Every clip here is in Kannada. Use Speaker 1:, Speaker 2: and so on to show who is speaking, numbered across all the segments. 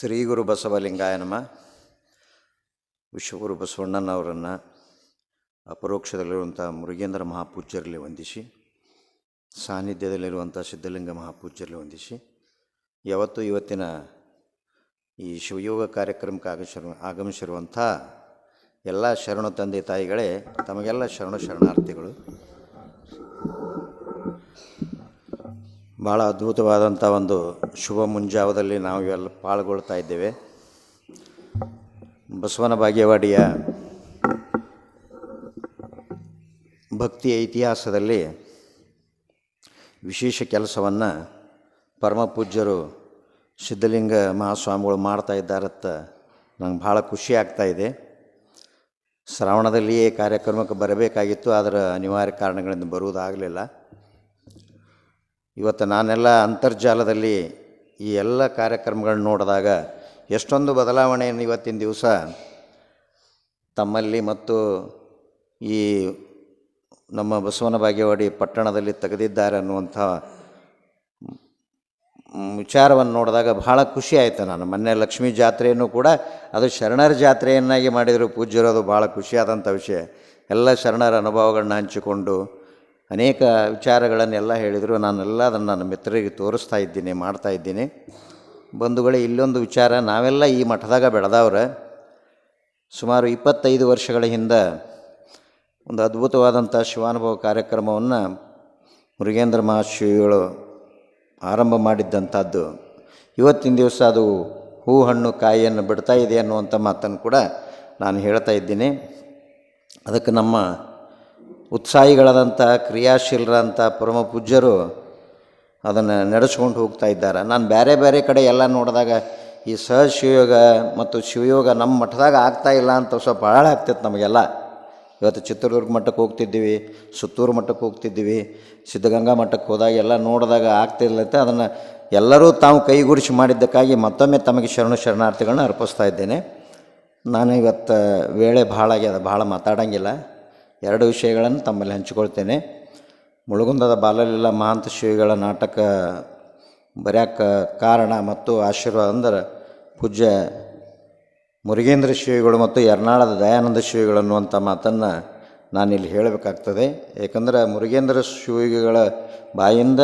Speaker 1: ಶ್ರೀ ಗುರು ಬಸವಲಿಂಗಾಯ ನಮ. ವಿಶ್ವಗುರು ಬಸವಣ್ಣನವರನ್ನು ಅಪರೋಕ್ಷದಲ್ಲಿರುವಂಥ ಮುರುಗೇಂದ್ರ ಮಹಾಪೂಜ್ಯರಲ್ಲಿ ವಂದಿಸಿ ಸಾನ್ನಿಧ್ಯದಲ್ಲಿರುವಂಥ ಸಿದ್ಧಲಿಂಗ ಮಹಾಪೂಜ್ಯರಲ್ಲಿ ವಂದಿಸಿ, ಯಾವತ್ತು ಇವತ್ತಿನ ಈ ಶಿವಯೋಗ ಕಾರ್ಯಕ್ರಮಕ್ಕೆ ಆಗಮಿಸಿರು ಆಗಮಿಸಿರುವಂಥ ಎಲ್ಲ ಶರಣ ತಂದೆ ತಾಯಿಗಳೇ, ತಮಗೆಲ್ಲ ಶರಣ ಶರಣಾರ್ಥಿಗಳು ಭಾಳ ಅದ್ಭುತವಾದಂಥ ಒಂದು ಶುಭ ಮುಂಜಾವದಲ್ಲಿ ನಾವು ಇವೆಲ್ಲ ಪಾಲ್ಗೊಳ್ತಾ ಇದ್ದೇವೆ. ಬಸವನ ಭಾಗ್ಯವಾಡಿಯ ಭಕ್ತಿಯ ಇತಿಹಾಸದಲ್ಲಿ ವಿಶೇಷ ಕೆಲಸವನ್ನು ಪರಮ ಪೂಜ್ಯರು ಸಿದ್ಧಲಿಂಗ ಮಹಾಸ್ವಾಮಿಗಳು ಮಾಡ್ತಾ ಇದ್ದಾರತ್ತ ನಂಗೆ ಭಾಳ ಖುಷಿ ಆಗ್ತಾ ಇದೆ. ಶ್ರಾವಣದಲ್ಲಿಯೇ ಕಾರ್ಯಕ್ರಮಕ್ಕೆ ಬರಬೇಕಾಗಿತ್ತು, ಆದರೆ ಅನಿವಾರ್ಯ ಕಾರಣಗಳಿಂದ ಬರುವುದಾಗಲಿಲ್ಲ. ಇವತ್ತು ನಾನೆಲ್ಲ ಅಂತರ್ಜಾಲದಲ್ಲಿ ಈ ಎಲ್ಲ ಕಾರ್ಯಕ್ರಮಗಳನ್ನ ನೋಡಿದಾಗ ಎಷ್ಟೊಂದು ಬದಲಾವಣೆಯನ್ನು ಇವತ್ತಿನ ದಿವಸ ತಮ್ಮಲ್ಲಿ ಮತ್ತು ಈ ನಮ್ಮ ಬಸವನ ಬಾಗೇವಾಡಿ ಪಟ್ಟಣದಲ್ಲಿ ತೆಗೆದಿದ್ದಾರೆ ಅನ್ನುವಂಥ ವಿಚಾರವನ್ನು ನೋಡಿದಾಗ ಬಹಳ ಖುಷಿ ಆಯಿತು ನಾನು. ಮೊನ್ನೆ ಲಕ್ಷ್ಮೀ ಜಾತ್ರೆಯನ್ನು ಕೂಡ ಅದು ಶರಣರ ಜಾತ್ರೆಯನ್ನಾಗಿ ಮಾಡಿದರು ಪೂಜ್ಯರು, ಅದು ಭಾಳ ಖುಷಿಯಾದಂಥ ವಿಷಯ. ಎಲ್ಲ ಶರಣರ ಅನುಭವಗಳನ್ನ ಹಂಚಿಕೊಂಡು ಅನೇಕ ವಿಚಾರಗಳನ್ನೆಲ್ಲ ಹೇಳಿದರು. ನಾನೆಲ್ಲ ಅದನ್ನು ನನ್ನ ಮಿತ್ರರಿಗೆ ತೋರಿಸ್ತಾ ಇದ್ದೀನಿ, ಮಾಡ್ತಾ ಇದ್ದೀನಿ. ಬಂಧುಗಳೇ, ಇಲ್ಲೊಂದು ವಿಚಾರ. ನಾವೆಲ್ಲ ಈ ಮಠದಾಗ ಬೆಳೆದವ್ರೆ. ಸುಮಾರು ಇಪ್ಪತ್ತೈದು ವರ್ಷಗಳ ಹಿಂದೆ ಒಂದು ಅದ್ಭುತವಾದಂಥ ಶಿವಾನುಭವ ಕಾರ್ಯಕ್ರಮವನ್ನು ಮುರುಗೇಂದ್ರ ಮಹಾಶಿವಿಗಳು ಆರಂಭ ಮಾಡಿದ್ದಂಥದ್ದು. ಇವತ್ತಿನ ದಿವಸ ಅದು ಹೂ, ಹಣ್ಣು, ಕಾಯಿಯನ್ನು ಬಿಡ್ತಾ ಇದೆ ಅನ್ನುವಂಥ ಮಾತನ್ನು ಕೂಡ ನಾನು ಹೇಳ್ತಾ ಇದ್ದೀನಿ. ಅದಕ್ಕೆ ನಮ್ಮ ಉತ್ಸಾಹಿಗಳಾದಂಥ ಕ್ರಿಯಾಶೀಲರಂಥ ಪರಮ ಪೂಜ್ಯರು ಅದನ್ನು ನಡೆಸ್ಕೊಂಡು ಹೋಗ್ತಾ ಇದ್ದಾರೆ. ನಾನು ಬೇರೆ ಬೇರೆ ಕಡೆ ಎಲ್ಲ ನೋಡಿದಾಗ ಈ ಸಹಜ ಶಿವಯೋಗ ಮತ್ತು ಶಿವಯೋಗ ನಮ್ಮ ಮಠದಾಗ ಆಗ್ತಾ ಇಲ್ಲ ಅಂತ ಸ್ವಲ್ಪ ಭಾಳ ಆಗ್ತೈತೆ ನಮಗೆಲ್ಲ. ಇವತ್ತು ಚಿತ್ರದುರ್ಗ ಮಠಕ್ಕೆ ಹೋಗ್ತಿದ್ದೀವಿ, ಸುತ್ತೂರು ಮಠಕ್ಕೆ ಹೋಗ್ತಿದ್ದೀವಿ, ಸಿದ್ಧಗಂಗಾ ಮಠಕ್ಕೆ ಹೋದಾಗ ಎಲ್ಲ ನೋಡಿದಾಗ ಆಗ್ತಿರ್ಲತ್ತೆ ಅದನ್ನು ಎಲ್ಲರೂ ತಾವು ಕೈಗೂಡಿಸಿ ಮಾಡಿದ್ದಕ್ಕಾಗಿ ಮತ್ತೊಮ್ಮೆ ತಮಗೆ ಶರಣು ಶರಣಾರ್ಥಿಗಳನ್ನ ಅರ್ಪಿಸ್ತಾ ಇದ್ದೇನೆ. ನಾನು ಇವತ್ತು ವೇಳೆ ಭಾಳ ಆಗ್ಯದ ಭಾಳ ಮಾತಾಡೋಂಗಿಲ್ಲ. ಎರಡು ವಿಷಯಗಳನ್ನು ತಮ್ಮಲ್ಲಿ ಹಂಚಿಕೊಳ್ತೇನೆ. ಮುಳುಗುಂದದ ಬಾಲಲೀಲ ಮಹಾಂತ ಶಿವಿಗಳ ನಾಟಕ ಬರ್ಯಾಕ ಕಾರಣ ಮತ್ತು ಆಶೀರ್ವಾದ ಅಂದರೆ ಪೂಜ್ಯ ಮುರುಗೇಂದ್ರ ಶಿವಿಗಳು ಮತ್ತು ಎರ್ನಾಳದ ದಯಾನಂದ ಶಿವಿಗಳು ಅನ್ನುವಂಥ ಮಾತನ್ನು ನಾನಿಲ್ಲಿ ಹೇಳಬೇಕಾಗ್ತದೆ. ಏಕೆಂದರೆ ಮುರುಗೇಂದ್ರ ಶಿವಿಗಳ ಬಾಯಿಂದ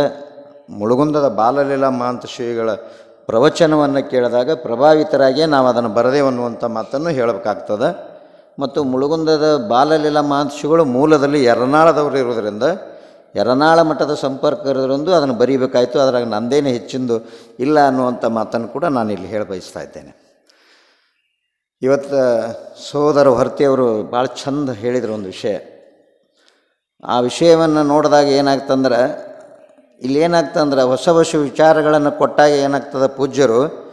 Speaker 1: ಮುಳುಗುಂದದ ಬಾಲಲೀಲಾ ಮಹಾಂತ ಶಿವಿಗಳ ಪ್ರವಚನವನ್ನು ಕೇಳಿದಾಗ ಪ್ರಭಾವಿತರಾಗಿಯೇ ನಾವು ಅದನ್ನು ಬರದೇವನ್ನುವಂಥ ಮಾತನ್ನು ಹೇಳಬೇಕಾಗ್ತದೆ. ಮತ್ತು ಮುಳುಗುಂದದ ಬಾಲಲೀಲ ಮಹಾಂತ ಮೂಲದಲ್ಲಿ ಎರನಾಳದವರು ಇರೋದರಿಂದ ಎರನಾಳ ಮಠದ ಸಂಪರ್ಕ ಇರೋದ್ರಿಂದ ಅದನ್ನು ಬರೀಬೇಕಾಯಿತು. ಅದ್ರಾಗ ನಂದೇನು ಹೆಚ್ಚಿಂದು ಇಲ್ಲ ಅನ್ನುವಂಥ ಮಾತನ್ನು ಕೂಡ ನಾನು ಇಲ್ಲಿ ಹೇಳ ಬಯಸ್ತಾ ಇದ್ದೇನೆ. ಇವತ್ತು ಸೋದರ ಹೊರತಿಯವರು ಭಾಳ ಚಂದ ಹೇಳಿದರು ಒಂದು ವಿಷಯ. ಆ ವಿಷಯವನ್ನು ನೋಡಿದಾಗ ಏನಾಗ್ತಂದ್ರೆ, ಇಲ್ಲಿ ಏನಾಗ್ತಂದ್ರೆ ಹೊಸ ಹೊಸ ವಿಚಾರಗಳನ್ನು ಕೊಟ್ಟಾಗ ಏನಾಗ್ತದೆ ಪೂಜ್ಯರು,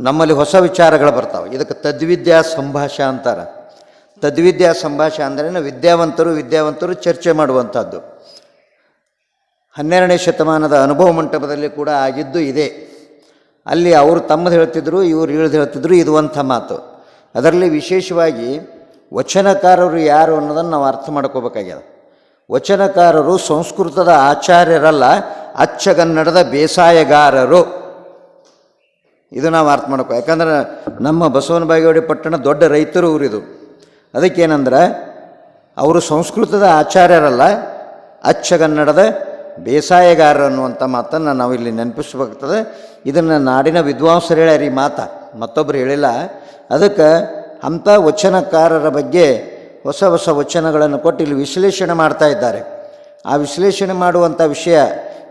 Speaker 1: ನಮ್ಮಲ್ಲಿ ಹೊಸ ವಿಚಾರಗಳು ಬರ್ತಾವೆ. ಇದಕ್ಕೆ ತದ್ವಿದ್ಯಾ ಸಂಭಾಷೆ ಅಂತಾರೆ. ತದ್ವಿದ್ಯಾ ಸಂಭಾಷೆ ಅಂದ್ರೆ ವಿದ್ಯಾವಂತರು ವಿದ್ಯಾವಂತರು ಚರ್ಚೆ ಮಾಡುವಂಥದ್ದು. ಹನ್ನೆರಡನೇ ಶತಮಾನದ ಅನುಭವ ಮಂಟಪದಲ್ಲಿ ಕೂಡ ಆಗಿದ್ದು ಇದೆ. ಅಲ್ಲಿ ಅವರು ತಮ್ಮದು ಹೇಳ್ತಿದ್ರು, ಇವರು ಇಳಿದು ಹೇಳ್ತಿದ್ರು, ಇದು ಅಂಥ ಮಾತು. ಅದರಲ್ಲಿ ವಿಶೇಷವಾಗಿ ವಚನಕಾರರು ಯಾರು ಅನ್ನೋದನ್ನು ನಾವು ಅರ್ಥ ಮಾಡ್ಕೋಬೇಕಾಗ್ಯದ. ವಚನಕಾರರು ಸಂಸ್ಕೃತದ ಆಚಾರ್ಯರಲ್ಲ ಅಚ್ಚಗನ್ನಡದ ಬೇಸಾಯಗಾರರು. ಇದು ನಾವು ಅರ್ಥ ಮಾಡ್ಕೋ ಯಾಕಂದ್ರೆ ನಮ್ಮ ಬಸವನ ಬಾಗೇವಾಡಿ ಪಟ್ಟಣ ದೊಡ್ಡ ರೈತರು ಊರಿದು. ಅದಕ್ಕೇನಂದ್ರೆ, ಅವರು ಸಂಸ್ಕೃತದ ಆಚಾರ್ಯರಲ್ಲ, ಅಚ್ಚಗನ್ನಡದ ಬೇಸಾಯಗಾರರು ಅನ್ನುವಂಥ ಮಾತನ್ನು ನಾವು ಇಲ್ಲಿ ನೆನಪಿಸ್ಬೇಕಾಗ್ತದೆ. ಇದನ್ನು ನಾಡಿನ ವಿದ್ವಾಂಸರು ಹೇಳ್ಯಾರ ಈ ಮಾತ. ಮತ್ತೊಬ್ಬರು ಹೇಳಿಲ್ಲ. ಅದಕ್ಕೆ ಅಂಥ ವಚನಕಾರರ ಬಗ್ಗೆ ಹೊಸ ಹೊಸ ವಚನಗಳನ್ನು ಕೊಟ್ಟು ಇಲ್ಲಿ ವಿಶ್ಲೇಷಣೆ ಮಾಡ್ತಾ ಇದ್ದಾರೆ. ಆ ವಿಶ್ಲೇಷಣೆ ಮಾಡುವಂಥ ವಿಷಯ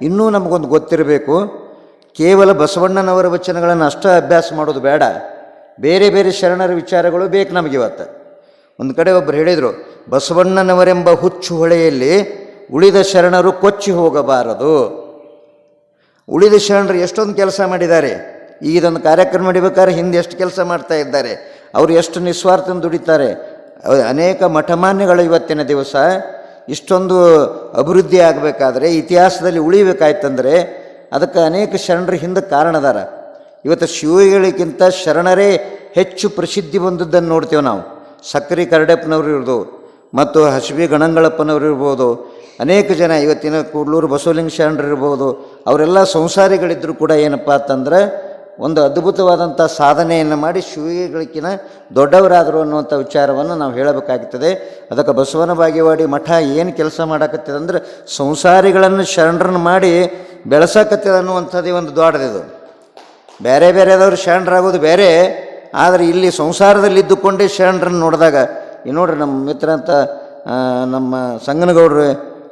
Speaker 1: ಇನ್ನೂ ನಮಗೊಂದು ಗೊತ್ತಿರಬೇಕು. ಕೇವಲ ಬಸವಣ್ಣನವರ ವಚನಗಳನ್ನು ಅಷ್ಟೇ ಅಭ್ಯಾಸ ಮಾಡೋದು ಬೇಡ. ಬೇರೆ ಬೇರೆ ಶರಣರ ವಿಚಾರಗಳು ಬೇಕು ನಮಗಿವತ್ತು ಒಂದು ಕಡೆ ಒಬ್ಬರು ಹೇಳಿದರು, ಬಸವಣ್ಣನವರೆಂಬ ಹುಚ್ಚು ಹೊಳೆಯಲ್ಲಿ ಉಳಿದ ಶರಣರು ಕೊಚ್ಚಿ ಹೋಗಬಾರದು. ಉಳಿದ ಶರಣರು ಎಷ್ಟೊಂದು ಕೆಲಸ ಮಾಡಿದ್ದಾರೆ. ಈಗ ಇದೊಂದು ಕಾರ್ಯಕ್ರಮ ನಡಿಬೇಕಾದ್ರೆ ಹಿಂದೆ ಎಷ್ಟು ಕೆಲಸ ಮಾಡ್ತಾ ಇದ್ದಾರೆ. ಅವರು ಎಷ್ಟು ನಿಸ್ವಾರ್ಥ ದುಡಿತಾರೆ. ಅನೇಕ ಮಠಮಾನ್ಯಗಳು ಇವತ್ತಿನ ದಿವಸ ಇಷ್ಟೊಂದು ಅಭಿವೃದ್ಧಿ ಆಗಬೇಕಾದ್ರೆ, ಇತಿಹಾಸದಲ್ಲಿ ಉಳಿಬೇಕಾಯ್ತಂದರೆ ಅದಕ್ಕೆ ಅನೇಕ ಶರಣರು ಹಿಂದೆ ಕಾರಣದಾರ. ಇವತ್ತು ಶಿವಗಳಿಗಿಂತ ಶರಣರೇ ಹೆಚ್ಚು ಪ್ರಸಿದ್ಧಿ ಬಂದದ್ದನ್ನು ನೋಡ್ತೇವೆ ನಾವು. ಸಕ್ರಿ ಕರಡಪ್ಪನವರು ಇರ್ಬೋದು ಮತ್ತು ಹಸಿಬಿ ಗಣಂಗಳಪ್ಪನವರು ಇರ್ಬೋದು. ಅನೇಕ ಜನ ಇವತ್ತಿನ ಕೂಡ್ಲೂರು ಬಸವಲಿಂಗ ಶರಣರು ಇರ್ಬೋದು. ಅವರೆಲ್ಲ ಸಂಸಾರಿಗಳಿದ್ದರೂ ಕೂಡ ಏನಪ್ಪ ಅಂತಂದ್ರೆ ಒಂದು ಅದ್ಭುತವಾದಂಥ ಸಾಧನೆಯನ್ನು ಮಾಡಿ ಶಿವಗಳಿಗಿನ ದೊಡ್ಡವರಾದರು ಅನ್ನುವಂಥ ವಿಚಾರವನ್ನು ನಾವು ಹೇಳಬೇಕಾಗ್ತದೆ. ಅದಕ್ಕೆ ಬಸವನ ಬಾಗೇವಾಡಿ ಮಠ ಏನು ಕೆಲಸ ಮಾಡಕತ್ತಿದೆ ಅಂದರೆ ಸಂಸಾರಿಗಳನ್ನು ಶರಣರನ್ನು ಮಾಡಿ ಬೆಳೆಸಕತ್ತಿದೆ ಅನ್ನುವಂಥದ್ದೇ ಒಂದು ದೊಡ್ಡದಿದು. ಬೇರೆ ಬೇರೆದವರು ಶರಣರಾಗೋದು ಬೇರೆ. ಆದರೆ ಇಲ್ಲಿ ಸಂಸಾರದಲ್ಲಿ ಇದ್ದುಕೊಂಡೇ ಶರಣರನ್ನು ನೋಡಿದಾಗ, ಈ ನೋಡ್ರಿ ನಮ್ಮ ಮಿತ್ರ ಅಂತ ನಮ್ಮ ಸಂಗನಗೌಡ್ರು,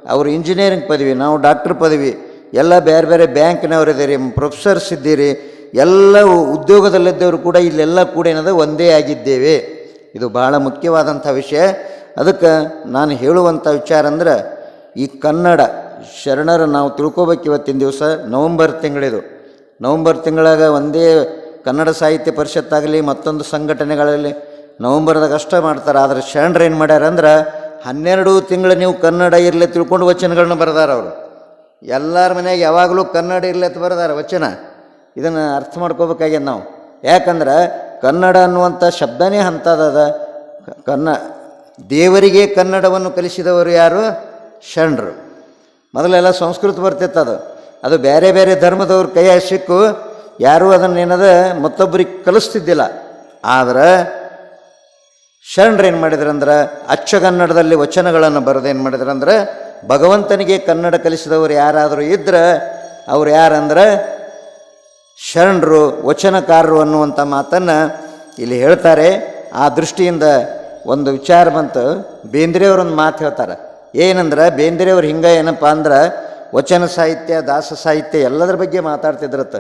Speaker 1: ಅವರು ಇಂಜಿನಿಯರಿಂಗ್ ಪದವಿ, ನಾವು ಡಾಕ್ಟ್ರ್ ಪದವಿ, ಎಲ್ಲ ಬೇರೆ ಬೇರೆ ಬ್ಯಾಂಕ್ನವ್ರು ಇದ್ದೀರಿ ಪ್ರೊಫೆಸರ್ಸ್ ಇದ್ದೀರಿ, ಎಲ್ಲ ಉದ್ಯೋಗದಲ್ಲಿದ್ದವರು ಕೂಡ ಇಲ್ಲೆಲ್ಲ ಕೂಡ ಏನದ, ಒಂದೇ ಆಗಿದ್ದೇವೆ. ಇದು ಬಹಳ ಮುಖ್ಯವಾದಂಥ ವಿಷಯ. ಅದಕ್ಕೆ ನಾನು ಹೇಳುವಂಥ ವಿಚಾರ ಅಂದ್ರೆ, ಈ ಕನ್ನಡ ಶರಣರ ನಾವು ತಿಳ್ಕೊಬೇಕು ಇವತ್ತಿನ ದಿವಸ, ನವಂಬರ್ ತಿಂಗಳಿದು. ನವಂಬರ್ ತಿಂಗಳಾಗ ಒಂದೇ ಕನ್ನಡ ಸಾಹಿತ್ಯ ಪರಿಷತ್ತಾಗಲಿ, ಮತ್ತೊಂದು ಸಂಘಟನೆಗಳಲ್ಲಿ ನವಂಬರ್ದಾಗ ಅಷ್ಟೇ ಮಾಡ್ತಾರೆ. ಆದರೆ ಶರಣರು ಏನು ಮಾಡ್ಯಾರ ಅಂದ್ರೆ ಹನ್ನೆರಡು ತಿಂಗಳು ನೀವು ಕನ್ನಡ ಇರಲಿ ತಿಳ್ಕೊಂಡು ವಚನಗಳನ್ನ ಬರೆದಾರ ಅವರು. ಎಲ್ಲರ ಮನೆಯಾಗ ಯಾವಾಗಲೂ ಕನ್ನಡ ಇರಲಿ ಅಂತ ಬರೆದಾರ ವಚನ. ಇದನ್ನು ಅರ್ಥ ಮಾಡ್ಕೋಬೇಕಾಗ್ಯದ ನಾವು. ಯಾಕಂದ್ರೆ ಕನ್ನಡ ಅನ್ನುವಂಥ ಶಬ್ದನೇ ಅಂಥದ್ದದ ಕನ್ನ, ದೇವರಿಗೆ ಕನ್ನಡವನ್ನು ಕಲಿಸಿದವರು ಯಾರು? ಶರಣರು. ಮೊದಲೆಲ್ಲ ಸಂಸ್ಕೃತ ಬರ್ತಿತ್ತು ಅದು. ಅದು ಬೇರೆ ಬೇರೆ ಧರ್ಮದವ್ರ ಕೈಯಾಗ ಸಿಕ್ಕು. ಯಾರೂ ಅದನ್ನು ಏನದ ಮತ್ತೊಬ್ಬರಿಗೆ ಕಲಿಸ್ತಿದ್ದಿಲ್ಲ. ಆದ್ರೆ ಶರಣರೇನು ಮಾಡಿದ್ರಂದ್ರೆ ಅಚ್ಚಗನ್ನಡದಲ್ಲಿ ವಚನಗಳನ್ನು ಬರೆದೇನು ಮಾಡಿದ್ರಂದ್ರೆ, ಭಗವಂತನಿಗೆ ಕನ್ನಡ ಕಲಿಸಿದವರು ಯಾರಾದರೂ ಇದ್ರೆ, ಅವ್ರು ಯಾರಂದ್ರೆ, ಶರಣರು, ವಚನಕಾರರು ಅನ್ನುವಂಥ ಮಾತನ್ನು ಇಲ್ಲಿ ಹೇಳ್ತಾರೆ. ಆ ದೃಷ್ಟಿಯಿಂದ ಒಂದು ವಿಚಾರ ಬಂತು. ಬೇಂದ್ರೆಯವ್ರೊಂದು ಮಾತು ಹೇಳ್ತಾರೆ. ಏನಂದ್ರೆ, ಬೇಂದ್ರೆಯವ್ರು ಹಿಂಗೆ ಏನಪ್ಪ ಅಂದ್ರೆ ವಚನ ಸಾಹಿತ್ಯ, ದಾಸ ಸಾಹಿತ್ಯ ಎಲ್ಲದರ ಬಗ್ಗೆ ಮಾತಾಡ್ತಿದ್ರತ್ತ.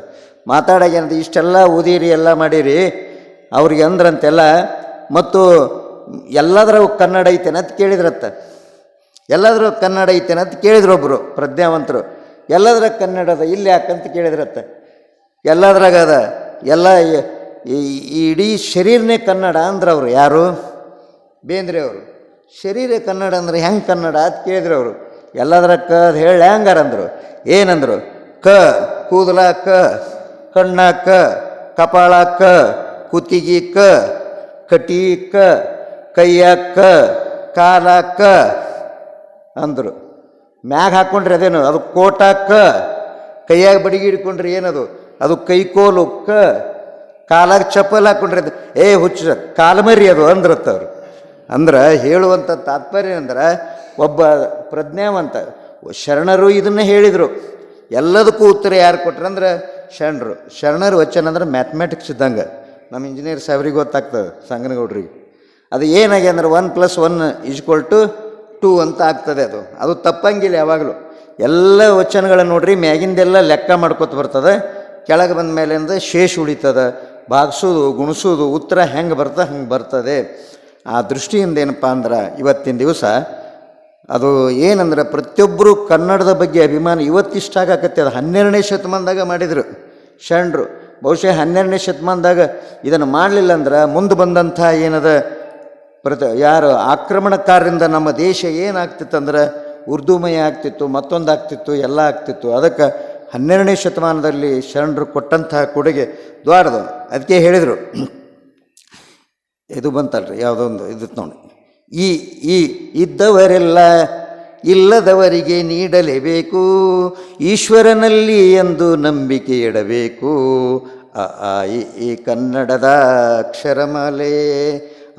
Speaker 1: ಮಾತಾಡಾಗೇನದು ಇಷ್ಟೆಲ್ಲ ಓದಿರಿ, ಎಲ್ಲ ಮಾಡಿರಿ, ಅವ್ರಿಗೆ ಅಂದ್ರಂತೆಲ್ಲ, ಮತ್ತು ಎಲ್ಲದರ ಕನ್ನಡ ಐತೆನ ಅಂತ ಕೇಳಿದ್ರತ್ತ. ಎಲ್ಲದರ ಕನ್ನಡ ಐತೆನ ಅಂತ ಕೇಳಿದ್ರು ಒಬ್ಬರು ಪ್ರಜ್ಞಾವಂತರು. ಎಲ್ಲದರ ಕನ್ನಡದ ಇಲ್ಲಿ ಯಾಕಂತ ಕೇಳಿದ್ರತ್ತ. ಎಲ್ಲದ್ರಾಗ ಅದ, ಎಲ್ಲ ಇಡೀ ಶರೀರನೇ ಕನ್ನಡ ಅಂದ್ರೆ ಅವರು ಯಾರು? ಬೇಂದ್ರೆ ಅವರು. ಶರೀರ ಕನ್ನಡ ಅಂದ್ರೆ ಹೆಂಗೆ ಕನ್ನಡ ಅಂತ ಕೇಳಿದ್ರು ಅವರು. ಎಲ್ಲದರ ಕ ಹೇಳಿ ಹೆಂಗಾರ ಅಂದರು. ಏನಂದರು? ಕ, ಕೂದಲ ಕ, ಕಣ್ಣ ಕ, ಕಪಾಳ ಕ, ಕುತ್ತಿಗೆ ಕ ಕಟಿ ಕ, ಕೈಯ ಕ, ಕಾಲ ಕ ಅಂದರು. ಮ್ಯಾಗ ಹಾಕ್ಕೊಂಡ್ರೆ ಅದೇನು? ಅದು ಕೋಟ ಕ. ಕೈಯಾಗ ಬಡಿಗೆ ಹಿಡ್ಕೊಂಡ್ರೆ ಏನದು? ಅದು ಕೈಕೋಲು ಕ. ಕಾಲಾಗ ಚಪ್ಪಲ್ ಹಾಕ್ಕೊಂಡ್ರೆ ಅದು ಏ ಹುಚ್ಚ, ಕಾಲ್ಮರಿ ಅದು ಅಂದ್ರತ್ತ ಅವ್ರು ಅಂದ್ರೆ ಹೇಳುವಂಥ ತಾತ್ಪರ್ಯ ಅಂದ್ರೆ ಒಬ್ಬ ಪ್ರಜ್ಞಾವಂತ, ಶರಣರು ಇದನ್ನೇ ಹೇಳಿದರು. ಎಲ್ಲದಕ್ಕೂ ಉತ್ತರ ಯಾರು ಕೊಟ್ರೆ ಅಂದ್ರೆ ಶರಣರು. ಶರಣರ ವಚನ ಅಂದ್ರೆ ಮ್ಯಾಥಮೆಟಿಕ್ಸ್ ಇದ್ದಂಗೆ. ನಮ್ಮ ಇಂಜಿನಿಯರ್ ಸಾಹೇಬ್ರಿಗೆ ಗೊತ್ತಾಗ್ತದೆ, ಸಂಗನಗೌಡ್ರಿಗೆ. ಅದು ಏನಾಗಿ ಅಂದ್ರೆ one plus one equal to two ಅಂತ ಆಗ್ತದೆ ಅದು. ಅದು ತಪ್ಪಂಗಿಲ್ಲ ಯಾವಾಗಲೂ. ಎಲ್ಲ ವಚನಗಳನ್ನ ನೋಡ್ರಿ, ಮ್ಯಾಗಿಂದೆಲ್ಲ ಲೆಕ್ಕ ಮಾಡ್ಕೊತ ಬರ್ತದೆ. ಕೆಳಗೆ ಬಂದ ಮೇಲಿಂದ ಶೇಷ ಉಳಿತದೆ, ಭಾಗಿಸೋದು, ಗುಣಿಸೋದು, ಉತ್ತರ ಹೆಂಗೆ ಬರ್ತದೆ, ಹಂಗೆ ಬರ್ತದೆ. ಆ ದೃಷ್ಟಿಯಿಂದ ಏನಪ್ಪ ಅಂದ್ರೆ ಇವತ್ತಿನ ದಿವಸ ಅದು ಏನಂದ್ರೆ ಪ್ರತಿಯೊಬ್ಬರು ಕನ್ನಡದ ಬಗ್ಗೆ ಅಭಿಮಾನ ಇವತ್ತಿಷ್ಟ ಆಗಾಕತ್ತೆ. ಅದು ಹನ್ನೆರಡನೇ ಶತಮಾನದಾಗ ಮಾಡಿದರು. ಶರಣರು, ಬಹುಶಃ ಹನ್ನೆರಡನೇ ಶತಮಾನದಾಗ ಇದನ್ನು ಮಾಡಲಿಲ್ಲ ಅಂದ್ರೆ ಮುಂದೆ ಬಂದಂಥ ಏನದ ಪ್ರತ, ಯಾರು ಆಕ್ರಮಣಕಾರರಿಂದ ನಮ್ಮ ದೇಶ ಏನಾಗ್ತಿತ್ತಂದ್ರೆ ಉರ್ದುಮಯ ಆಗ್ತಿತ್ತು, ಮತ್ತೊಂದು ಆಗ್ತಿತ್ತು, ಎಲ್ಲ ಆಗ್ತಿತ್ತು. ಅದಕ್ಕೆ ಹನ್ನೆರಡನೇ ಶತಮಾನದಲ್ಲಿ ಶರಣರು ಕೊಟ್ಟಂತಹ ಕೊಡುಗೆ ದ್ವಾರದು ಅದಕ್ಕೆ ಹೇಳಿದರು. ಇದು ಬಂತಲ್ರಿ, ಯಾವುದೊಂದು ಇದು ನೋಡಿ. ಈ ಈ ಇದ್ದವರೆಲ್ಲ ಇಲ್ಲದವರಿಗೆ ನೀಡಲೇಬೇಕು, ಈಶ್ವರನಲ್ಲಿ ಎಂದು ನಂಬಿಕೆ ಇಡಬೇಕು. ಆ ಈ ಕನ್ನಡದ ಅಕ್ಷರಮಾಲೆ,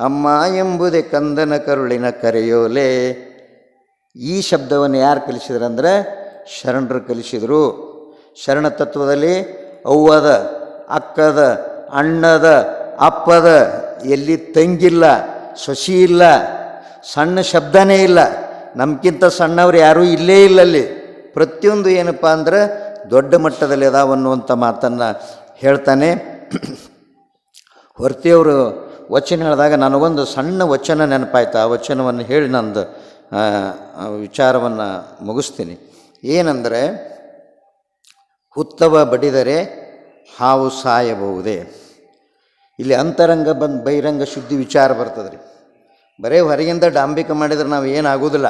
Speaker 1: ಅಮ್ಮ ಎಂಬುದೇ ಕಂದನ ಕರುಳಿನ ಕರೆಯೋಲೆ. ಈ ಶಬ್ದವನ್ನು ಯಾರು ಕಲಿಸಿದ್ರಂದ್ರೆ ಶರಣರು ಕಲಿಸಿದರು. ಶರಣ ತತ್ವದಲ್ಲಿ ಅವ್ವದ, ಅಕ್ಕದ, ಅಣ್ಣದ, ಅಪ್ಪದ ಎಲ್ಲಿ ತಂಗಿಲ್ಲ, ಸೊಸಿ ಇಲ್ಲ, ಸಣ್ಣ ಶಬ್ದನೇ ಇಲ್ಲ ನಮ್ಗಿಂತ ಸಣ್ಣವ್ರು ಯಾರೂ ಇಲ್ಲೇ ಇಲ್ಲ ಅಲ್ಲಿ ಪ್ರತಿಯೊಂದು ಏನಪ್ಪ ಅಂದ್ರೆ ದೊಡ್ಡ ಮಟ್ಟದಲ್ಲಿ ಅದಾವ ಅನ್ನುವಂಥ ಮಾತನ್ನು ಹೇಳ್ತಾನೆ. ಹೊರತಿಯವರು ವಚನ ಹೇಳಿದಾಗ ನನಗೊಂದು ಸಣ್ಣ ವಚನ ನೆನಪಾಯ್ತು. ಆ ವಚನವನ್ನು ಹೇಳಿ ನಂದು ವಿಚಾರವನ್ನು ಮುಗಿಸ್ತೀನಿ. ಏನಂದರೆ, ಹುತ್ತವ ಬಡಿದರೆ ಹಾವು ಸಾಯಬಹುದೇ? ಇಲ್ಲಿ ಅಂತರಂಗ ಬಂದು ಬಹಿರಂಗ ಶುದ್ಧಿ ವಿಚಾರ ಬರ್ತದೆ ರೀ ಬರೇ ಹೊರಗಿಂದ ಡಾಂಬಿಕ ಮಾಡಿದ್ರೆ ನಾವು ಏನಾಗೋದಿಲ್ಲ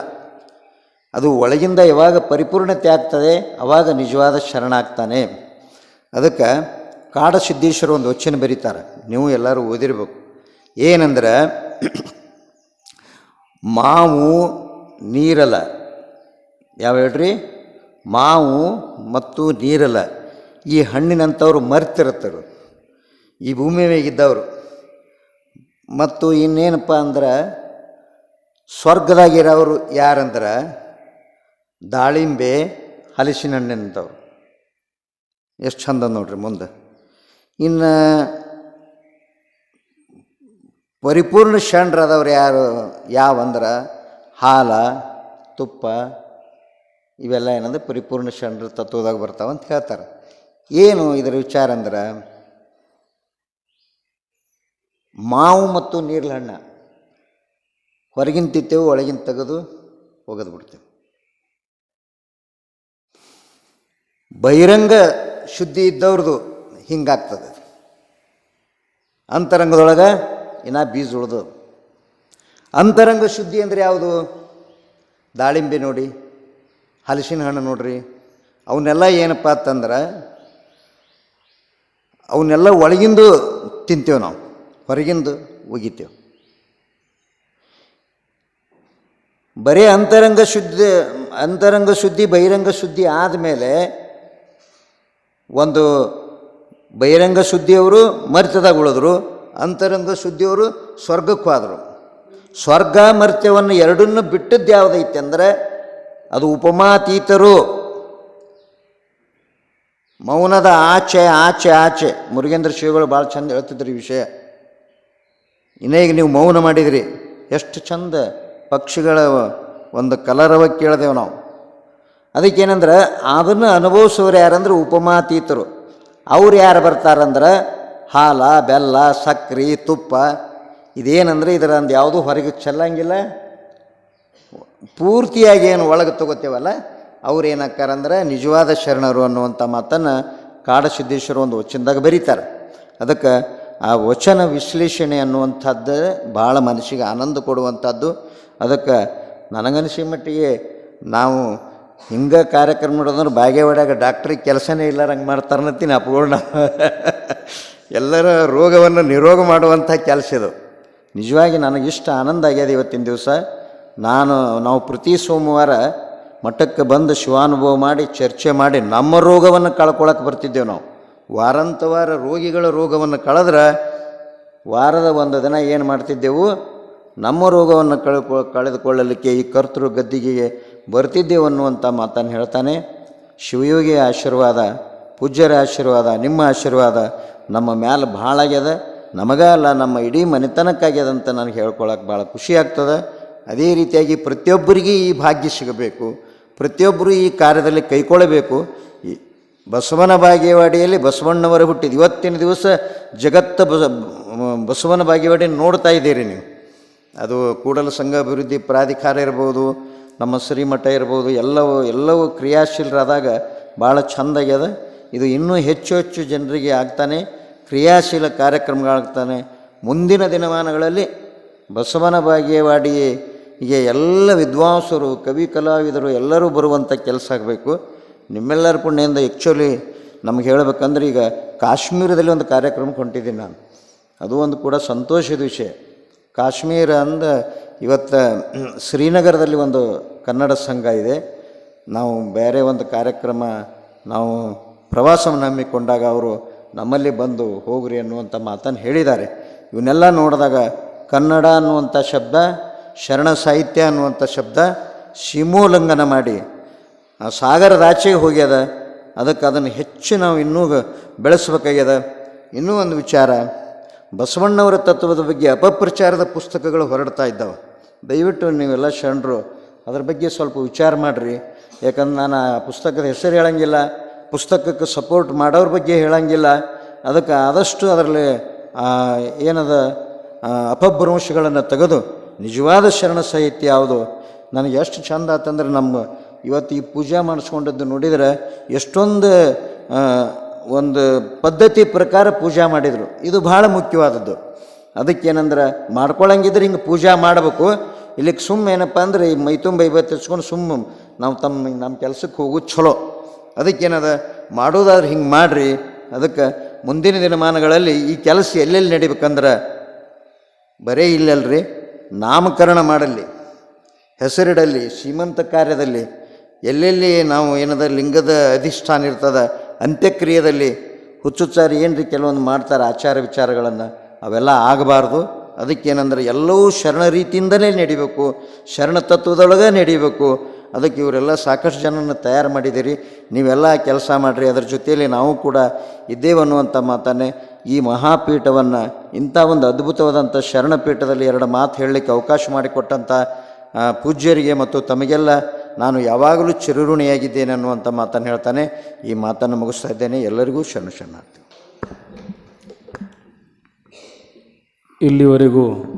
Speaker 1: ಅದು ಒಳಗಿಂದ ಯಾವಾಗ ಪರಿಪೂರ್ಣತೆ ಆಗ್ತದೆ ಅವಾಗ ನಿಜವಾದ ಶರಣಾಗ್ತಾನೆ. ಅದಕ್ಕೆ ಕಾಡಸಿದ್ದೇಶ್ವರ ಒಂದು ವಚನ ಬರೀತಾರೆ. ನೀವು ಎಲ್ಲರೂ ಓದಿರ್ಬೇಕು. ಏನಂದ್ರೆ, ಮಾವು ನೀರಲ. ಯಾವ ಹೇಳ್ರಿ? ಮಾವು ಮತ್ತು ನೀರಲ. ಈ ಹಣ್ಣಿನಂಥವ್ರು ಮರ್ತಿರತ್ತರು. ಈ ಭೂಮಿ ಮೇಗಿದ್ದವರು ಮತ್ತು ಇನ್ನೇನಪ್ಪ ಅಂದ್ರೆ, ಸ್ವರ್ಗದಾಗಿರೋರು ಯಾರಂದ್ರೆ, ದಾಳಿಂಬೆ ಹಲಸಿನ ಹಣ್ಣಿನಂಥವ್ರು ಎಷ್ಟು ಚಂದ ನೋಡ್ರಿ ಮುಂದೆ. ಇನ್ನು ಪರಿಪೂರ್ಣ ಷಣ್ರದವ್ರು ಯಾರು, ಯಾವಂದ್ರೆ, ಹಾಲ, ತುಪ್ಪ, ಇವೆಲ್ಲ ಏನಂದ್ರೆ ಪರಿಪೂರ್ಣ ಷಣ್ರ ತತ್ವದಾಗ ಬರ್ತಾವಂತ ಹೇಳ್ತಾರೆ. ಏನು ಇದರ ವಿಚಾರ ಅಂದ್ರೆ ಮಾವು ಮತ್ತು ನೀರ್ಲ ಹಣ್ಣ ಹೊರಗಿನ ತಿತ್ತೇವು ಒಳಗಿನ ತೆಗೆದು ಒಗೆದು ಬಿಡ್ತೇವೆ. ಬಹಿರಂಗ ಶುದ್ಧಿ ಇದ್ದವ್ರದ್ದು ಹಿಂಗಾಗ್ತದೆ. ಅಂತರಂಗದೊಳಗೆ ಇನ್ನೂ ಬೀಜ ಉಳ್ದು ಅಂತರಂಗ ಶುದ್ಧಿ ಅಂದರೆ ಯಾವುದು? ದಾಳಿಂಬೆ ನೋಡಿ, ಹಲಸಿನ ಹಣ್ಣು ನೋಡ್ರಿ ಅವನ್ನೆಲ್ಲ ಏನಪ್ಪ ಅಂತಂದ್ರೆ ಅವನ್ನೆಲ್ಲ ಒಳಗಿಂದು ತಿಂತೇವೆ ನಾವು. ಹೊರಗಿಂದು ಒಗಿತೇವೆ. ಬರೀ ಅಂತರಂಗ ಶುದ್ಧಿ ಅಂತರಂಗ ಶುದ್ಧಿ, ಬಹಿರಂಗ ಶುದ್ಧಿ ಆದಮೇಲೆ ಒಂದು ಬಹಿರಂಗ ಶುದ್ಧಿಯವರು ಮರ್ತ್ಯದಾಗ ಉಳಿದ್ರು ಅಂತರಂಗ ಶುದ್ಧಿಯವರು ಸ್ವರ್ಗಕ್ಕೆ ಆದರು. ಸ್ವರ್ಗ ಮರ್ತ್ಯವನ್ನು ಎರಡನ್ನು ಬಿಟ್ಟದ್ದು ಯಾವುದೈತೆ ಅಂದರೆ ಅದು ಉಪಮಾತೀತರು. ಮೌನದ ಆಚೆ ಆಚೆ ಆಚೆ. ಮುರುಗೇಂದ್ರ ಶ್ರೀಗಳು ಭಾಳ ಚಂದ ಹೇಳ್ತಿದ್ರು ಈ ವಿಷಯ. ಇನ್ನೇ ಈಗ ನೀವು ಮೌನ ಮಾಡಿದಿರಿ. ಎಷ್ಟು ಚಂದ ಪಕ್ಷಿಗಳ ಒಂದು ಕಲರವ ಕೇಳಿದೆವು ನಾವು. ಅದಕ್ಕೇನಂದ್ರೆ ಅದನ್ನು ಅನುಭವಿಸೋರು ಯಾರಂದ್ರೆ ಉಪಮಾತೀತರು. ಅವ್ರು ಯಾರು ಬರ್ತಾರಂದ್ರೆ ಹಾಲ, ಬೆಲ್ಲ, ಸಕ್ರೆ, ತುಪ್ಪ. ಇದೇನಂದ್ರೆ ಇದರ ಒಂದು ಯಾವುದೂ ಹೊರಗೆ ಚೆಲ್ಲಂಗಿಲ್ಲ. ಪೂರ್ತಿಯಾಗಿ ಏನು ಒಳಗೆ ತಗೋತೇವಲ್ಲ ಅವ್ರು ಏನಾಕ್ಕಾರಂದ್ರೆ ನಿಜವಾದ ಶರಣರು ಅನ್ನುವಂಥ ಮಾತನ್ನು ಕಾಡಸಿದ್ದೇಶ್ವರ ಒಂದು ವಚನದಾಗ ಬರೀತಾರೆ. ಅದಕ್ಕೆ ಆ ವಚನ ವಿಶ್ಲೇಷಣೆ ಅನ್ನುವಂಥದ್ದು ಭಾಳ ಮನಸ್ಸಿಗೆ ಆನಂದ ಕೊಡುವಂಥದ್ದು. ಅದಕ್ಕೆ ನನಗನಿಸಿ ಮಟ್ಟಿಗೆ ನಾವು ಹಿಂಗೆ ಕಾರ್ಯಕ್ರಮ ಮಾಡೋದಂದ್ರೆ ಬಾಗೇವಾಡ್ಯಾಗ ಡಾಕ್ಟ್ರಿಗೆ ಕೆಲಸನೇ ಇಲ್ಲಾರಂಗೆ ಮಾಡ್ತಾರನತ್ತೀನಿ ಅಪೂರ್ಣ. ಎಲ್ಲರ ರೋಗವನ್ನು ನಿರೋಗ ಮಾಡುವಂಥ ಕೆಲಸ ಇದು. ನಿಜವಾಗಿ ನನಗಿಷ್ಟು ಆನಂದ ಆಗ್ಯದ ಇವತ್ತಿನ ದಿವಸ. ನಾನು, ನಾವು ಪ್ರತಿ ಸೋಮವಾರ ಮಠಕ್ಕೆ ಬಂದು ಶಿವಾನುಭವ ಮಾಡಿ ಚರ್ಚೆ ಮಾಡಿ ನಮ್ಮ ರೋಗವನ್ನು ಕಳ್ಕೊಳಕ್ಕೆ ಬರ್ತಿದ್ದೇವೆ ನಾವು. ವಾರಾಂತವಾರ ರೋಗಿಗಳ ರೋಗವನ್ನು ಕಳೆದ್ರೆ ವಾರದ ಒಂದು ದಿನ ಏನು ಮಾಡ್ತಿದ್ದೆವು? ನಮ್ಮ ರೋಗವನ್ನು ಕಳ್ಕೊ ಕಳೆದುಕೊಳ್ಳಲಿಕ್ಕೆ ಈ ಕರ್ತೃ ಗದ್ದಿಗೆಗೆ ಬರ್ತಿದ್ದೆವು ಅನ್ನುವಂಥ ಮಾತನ್ನು ಹೇಳ್ತಾನೆ. ಶಿವಯೋಗಿಯ ಆಶೀರ್ವಾದ, ಪೂಜ್ಯರ ಆಶೀರ್ವಾದ, ನಿಮ್ಮ ಆಶೀರ್ವಾದ ನಮ್ಮ ಮ್ಯಾಲೆ ಭಾಳ ಆಗ್ಯದ. ನಮಗ ಅಲ್ಲ, ನಮ್ಮ ಇಡೀ ಮನೆತನಕ್ಕಾಗ್ಯದ ಅಂತ ನನಗೆ ಹೇಳ್ಕೊಳಕ್ಕೆ ಭಾಳ ಖುಷಿ ಆಗ್ತದೆ. ಅದೇ ರೀತಿಯಾಗಿ ಪ್ರತಿಯೊಬ್ಬರಿಗೆ ಈ ಭಾಗ್ಯ ಸಿಗಬೇಕು. ಪ್ರತಿಯೊಬ್ಬರು ಈ ಕಾರ್ಯದಲ್ಲಿ ಕೈಗೊಳ್ಳಬೇಕು ಈ ಬಸವನ ಬಾಗೇವಾಡಿಯಲ್ಲಿ ಬಸವಣ್ಣವರು ಹುಟ್ಟಿದ ಇವತ್ತಿನ ದಿವಸ ಜಗತ್ತ ಬಸ, ಬಸವನ ಬಾಗೇವಾಡಿ ನೋಡ್ತಾ ಇದ್ದೀರಿ ನೀವು. ಅದು ಕೂಡಲ ಸಂಘ ಅಭಿವೃದ್ಧಿ ಪ್ರಾಧಿಕಾರ ಇರ್ಬೋದು, ನಮ್ಮ ಶ್ರೀಮಠ ಇರ್ಬೋದು, ಎಲ್ಲವೂ ಎಲ್ಲವೂ ಕ್ರಿಯಾಶೀಲರಾದಾಗ ಭಾಳ ಚಂದ ಆಗ್ಯದ ಇದು ಇನ್ನೂ ಹೆಚ್ಚು ಹೆಚ್ಚು ಜನರಿಗೆ ಆಗ್ತಾನೆ, ಕ್ರಿಯಾಶೀಲ ಕಾರ್ಯಕ್ರಮಗಳಾಗ್ತಾನೆ. ಮುಂದಿನ ದಿನಮಾನಗಳಲ್ಲಿ ಬಸವನ ಬಾಗೇವಾಡಿಗೆ ಎಲ್ಲ ವಿದ್ವಾಂಸರು, ಕವಿ ಕಲಾವಿದರು ಎಲ್ಲರೂ ಬರುವಂಥ ಕೆಲಸ ಆಗಬೇಕು. ನಿಮ್ಮೆಲ್ಲರ ಪುಣ್ಯದಿಂದ ಆ್ಯಕ್ಚುಲಿ ನಮ್ಗೆ ಹೇಳಬೇಕಂದ್ರೆ ಈಗ ಕಾಶ್ಮೀರದಲ್ಲಿ ಒಂದು ಕಾರ್ಯಕ್ರಮ ಹೊಂಟಿದ್ದೀನಿ ನಾನು. ಅದು ಒಂದು ಕೂಡ ಸಂತೋಷದ ವಿಷಯ. ಕಾಶ್ಮೀರ ಅಂದ ಇವತ್ತು ಶ್ರೀನಗರದಲ್ಲಿ ಒಂದು ಕನ್ನಡ ಸಂಘ ಇದೆ. ನಾವು ಬೇರೆ ಒಂದು ಕಾರ್ಯಕ್ರಮ, ನಾವು ಪ್ರವಾಸವನ್ನು ಹಮ್ಮಿಕೊಂಡಾಗ ಅವರು ನಮ್ಮಲ್ಲಿ ಬಂದು ಹೋಗ್ರಿ ಅನ್ನುವಂಥ ಮಾತನ್ನು ಹೇಳಿದ್ದಾರೆ. ಇವನ್ನೆಲ್ಲ ನೋಡಿದಾಗ ಕನ್ನಡ ಅನ್ನುವಂಥ ಶಬ್ದ, ಶರಣ ಸಾಹಿತ್ಯ ಅನ್ನುವಂಥ ಶಬ್ದ ಸೀಮೋಲ್ಲಂಘನ ಮಾಡಿ ಆ ಸಾಗರದ ಆಚೆಗೆ ಹೋಗ್ಯದ. ಅದಕ್ಕೆ ಅದನ್ನು ಹೆಚ್ಚು ನಾವು ಇನ್ನೂ ಬೆಳೆಸಬೇಕಾಗ್ಯದ. ಇನ್ನೂ ಒಂದು ವಿಚಾರ, ಬಸವಣ್ಣವರ ತತ್ವದ ಬಗ್ಗೆ ಅಪಪ್ರಚಾರದ ಪುಸ್ತಕಗಳು ಹೊರಡ್ತಾ ಇದ್ದಾವೆ. ದಯವಿಟ್ಟು ನೀವೆಲ್ಲ ಶರಣರು ಅದ್ರ ಬಗ್ಗೆ ಸ್ವಲ್ಪ ವಿಚಾರ ಮಾಡಿರಿ. ಯಾಕಂದ್ರೆ ನಾನು ಆ ಪುಸ್ತಕದ ಹೆಸರು ಹೇಳಂಗಿಲ್ಲ, ಪುಸ್ತಕಕ್ಕೆ ಸಪೋರ್ಟ್ ಮಾಡೋರ ಬಗ್ಗೆ ಹೇಳಂಗಿಲ್ಲ. ಅದಕ್ಕೆ ಆದಷ್ಟು ಅದರಲ್ಲಿ ಏನದ ಅಪಭ್ರಂಶಗಳನ್ನು ತೆಗೆದು, ನಿಜವಾದ ಶರಣ ಸಾಹಿತ್ಯ ಯಾವುದು? ನನಗೆ ಎಷ್ಟು ಚಂದ ಆತಂದ್ರೆ ನಮ್ಮ ಇವತ್ತು ಈ ಪೂಜೆ ಮಾಡಿಸ್ಕೊಂಡದ್ದು ನೋಡಿದರೆ ಎಷ್ಟೊಂದು ಒಂದು ಪದ್ಧತಿ ಪ್ರಕಾರ ಪೂಜೆ ಮಾಡಿದರು. ಇದು ಭಾಳ ಮುಖ್ಯವಾದದ್ದು. ಅದಕ್ಕೇನಂದ್ರೆ ಮಾಡ್ಕೊಳ್ಳಂಗಿದ್ರೆ ಹಿಂಗೆ ಪೂಜೆ ಮಾಡಬೇಕು. ಇಲ್ಲಿಗೆ ಸುಮ್ಮ ಏನಪ್ಪ ಅಂದ್ರೆ ಈ ಮೈತುಂಬ ಇವತ್ತು ಹಚ್ಕೊಂಡು ಸುಮ್ಮ ನಾವು ತಮ್ಮ ನಮ್ಮ ಕೆಲಸಕ್ಕೆ ಹೋಗೋದು ಚಲೋ ಅದಕ್ಕೇನದ ಮಾಡೋದಾದ್ರೆ ಹಿಂಗೆ ಮಾಡಿರಿ. ಅದಕ್ಕೆ ಮುಂದಿನ ದಿನಮಾನಗಳಲ್ಲಿ ಈ ಕೆಲಸ ಎಲ್ಲೆಲ್ಲಿ ನಡಿಬೇಕಂದ್ರೆ ಬರೇ ಇಲ್ಲಲ್ರಿ. ನಾಮಕರಣ ಮಾಡಲಿ ಹೆಸರಿಡಲಿ ಶ್ರೀಮಂತ ಕಾರ್ಯದಲ್ಲಿ. ಎಲ್ಲೆಲ್ಲಿ ನಾವು ಏನದ ಲಿಂಗದ ಅಧಿಷ್ಠಾನ ಇರ್ತದ ಅಂತ್ಯಕ್ರಿಯೆಯಲ್ಲಿ ಹುಚ್ಚುಚ್ಚಾರಿ ಏನು ರೀ ಕೆಲವೊಂದು ಮಾಡ್ತಾರೆ, ಆಚಾರ ವಿಚಾರಗಳನ್ನು, ಅವೆಲ್ಲ ಆಗಬಾರ್ದು. ಅದಕ್ಕೇನಂದ್ರೆ ಎಲ್ಲವೂ ಶರಣ ರೀತಿಯಿಂದಲೇ ನಡಿಬೇಕು, ಶರಣ ತತ್ವದೊಳಗೆ ನಡಿಬೇಕು. ಅದಕ್ಕೆ ಇವರೆಲ್ಲ ಸಾಕಷ್ಟು ಜನನ ತಯಾರು ಮಾಡಿದ್ದೀರಿ. ನೀವೆಲ್ಲ ಕೆಲಸ ಮಾಡಿರಿ, ಅದರ ಜೊತೆಯಲ್ಲಿ ನಾವು ಕೂಡ ಇದ್ದೇವೆ ಅನ್ನುವಂಥ ಮಾತನ್ನೇ, ಈ ಮಹಾಪೀಠವನ್ನು, ಇಂಥ ಒಂದು ಅದ್ಭುತವಾದಂಥ ಶರಣಪೀಠದಲ್ಲಿ ಎರಡು ಮಾತು ಹೇಳಲಿಕ್ಕೆ ಅವಕಾಶ ಮಾಡಿಕೊಟ್ಟಂಥ ಪೂಜ್ಯರಿಗೆ ಮತ್ತು ತಮಗೆಲ್ಲ ನಾನು ಯಾವಾಗಲೂ ಚಿರಋಣಿಯಾಗಿದ್ದೇನೆ ಅನ್ನುವಂಥ ಮಾತನ್ನು ಹೇಳ್ತಾನೆ. ಈ ಮಾತನ್ನು ಮುಗಿಸ್ತಾ ಇದ್ದೇನೆ. ಎಲ್ಲರಿಗೂ ಶರಣು ಶರಣಾರ್ಥಿ.
Speaker 2: ಇಲ್ಲಿವರೆಗೂ